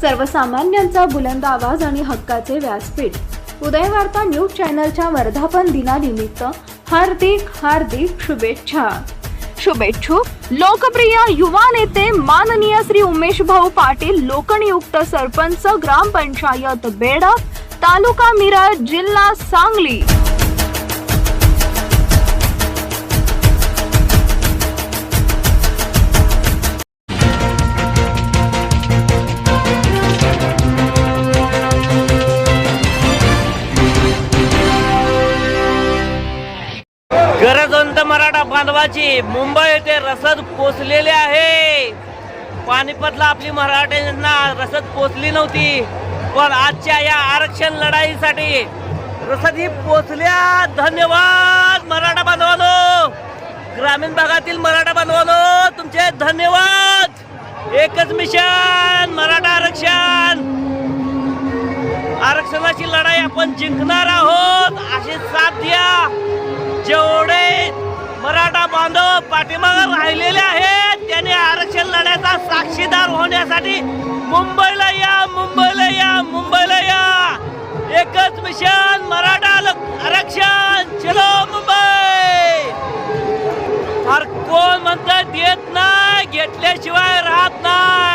सर्वसामान्यांचा बुलंद आवाज आणि हक्काचे व्यासपीठ. उदयवार्ता न्यूज चॅनलच्या वर्धापन दिनानिमित्त हार्दिक हार्दिक शुभेच्छा. शुभेच्छुक लोकप्रिय युवा नेते माननीय श्री उमेश भाऊ पाटील लोकनियुक्त सरपंच ग्रामपंचायत बेडक तालुका मिरज जिल्हा सांगली. गरजवंत मराठा बांधवाची मुंबई येथे रसद पोचलेले आहे. पानिपतला आपली मराठ्यांना रसद पोचली नव्हती पण आजच्या या आरक्षण लढाईसाठी रसद ही पोचल्या. धन्यवाद मराठा बांधवानो. ग्रामीण भागातील मराठा बांधवानो तुमचे धन्यवाद. एकच मिशन मराठा आरक्षण. आरक्षणाची लढाई आपण जिंकणार आहोत अशी साथ द्या. जेवढे पाठीमागे राहिलेले आहेत. त्यांनी आरक्षण लढ्याचा साक्षीदार होण्यासाठी मुंबईला या मुंबईला या मुंबईला या. एकच मिशन मराठा आरक्षण. चलो मुंबई. अरे कोण म्हणतं देत नाही घेतल्याशिवाय राहत नाही.